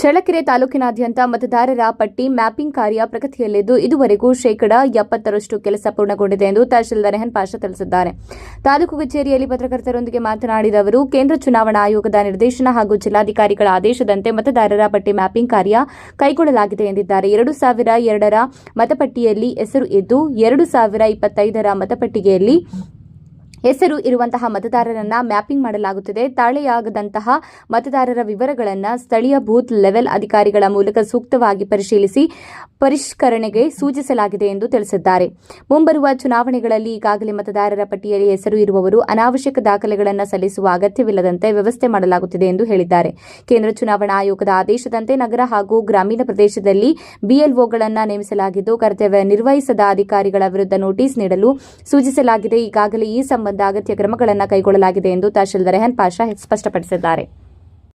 ಚಳ್ಳಕೆರೆ ತಾಲೂಕಿನಾದ್ಯಂತ ಮತದಾರರ ಪಟ್ಟಿ ಮ್ಯಾಪಿಂಗ್ ಕಾರ್ಯ ಪ್ರಗತಿಯಲ್ಲಿದ್ದು, ಇದುವರೆಗೂ ಶೇಕಡ ಎಪ್ಪತ್ತರಷ್ಟು ಕೆಲಸ ಪೂರ್ಣಗೊಂಡಿದೆ ಎಂದು ತಹಶೀಲ್ದಾರ್ ರೆಹನ್ ಪಾಷಾ ತಿಳಿಸಿದ್ದಾರೆ. ತಾಲೂಕು ಕಚೇರಿಯಲ್ಲಿ ಪತ್ರಕರ್ತರೊಂದಿಗೆ ಮಾತನಾಡಿದ ಅವರು, ಕೇಂದ್ರ ಚುನಾವಣಾ ಆಯೋಗದ ನಿರ್ದೇಶನ ಹಾಗೂ ಜಿಲ್ಲಾಧಿಕಾರಿಗಳ ಆದೇಶದಂತೆ ಮತದಾರರ ಪಟ್ಟಿ ಮ್ಯಾಪಿಂಗ್ ಕಾರ್ಯ ಕೈಗೊಳ್ಳಲಾಗಿದೆ ಎಂದಿದ್ದಾರೆ. ಎರಡು ಸಾವಿರ ಎರಡರ ಮತಪಟ್ಟಿಯಲ್ಲಿ ಹೆಸರು ಇದ್ದು, ಎರಡು ಸಾವಿರ ಇಪ್ಪತ್ತೈದರ ಮತಪಟ್ಟಿಗೆಯಲ್ಲಿ ಹೆಸರು ಇರುವಂತಹ ಮತದಾರರನ್ನ ಮ್ಯಾಪಿಂಗ್ ಮಾಡಲಾಗುತ್ತದೆ. ತಾಳೆಯಾಗದಂತಹ ಮತದಾರರ ವಿವರಗಳನ್ನ ಸ್ಥಳೀಯ ಬೂತ್ ಲೆವೆಲ್ ಅಧಿಕಾರಿಗಳ ಮೂಲಕ ಸೂಕ್ತವಾಗಿ ಪರಿಶೀಲಿಸಿ ಪರಿಷ್ಕರಣೆಗೆ ಸೂಚಿಸಲಾಗಿದೆ ಎಂದು ತಿಳಿಸಿದ್ದಾರೆ. ಮುಂಬರುವ ಚುನಾವಣೆಗಳಲ್ಲಿ ಈಗಾಗಲೇ ಮತದಾರರ ಪಟ್ಟಿಯಲ್ಲಿ ಹೆಸರು ಇರುವವರು ಅನಾವಶ್ಯಕ ದಾಖಲೆಗಳನ್ನು ಸಲ್ಲಿಸುವ ಅಗತ್ಯವಿಲ್ಲದಂತೆ ವ್ಯವಸ್ಥೆ ಮಾಡಲಾಗುತ್ತಿದೆ ಎಂದು ಹೇಳಿದ್ದಾರೆ. ಕೇಂದ್ರ ಚುನಾವಣಾ ಆಯೋಗದ ಆದೇಶದಂತೆ ನಗರ ಹಾಗೂ ಗ್ರಾಮೀಣ ಪ್ರದೇಶದಲ್ಲಿ ಬಿಎಲ್ಒಗಳನ್ನು ನೇಮಿಸಲಾಗಿದ್ದು, ಕರ್ತವ್ಯ ನಿರ್ವಹಿಸದ ಅಧಿಕಾರಿಗಳ ವಿರುದ್ಧ ನೋಟಿಸ್ ನೀಡಲು ಸೂಚಿಸಲಾಗಿದೆ. ಈಗಾಗಲೇ ಈ ಸಂಬಂಧ ಅಗತ್ಯ ಕ್ರಮಗಳನ್ನು ಕೈಗೊಳ್ಳಲಾಗಿದೆ ಎಂದು ತಹಶೀಲ್ದಾರ್ ರೆಹನ್ ಪಾಷಾ ಸ್ಪಷ್ಟಪಡಿಸಿದ್ದಾರೆ.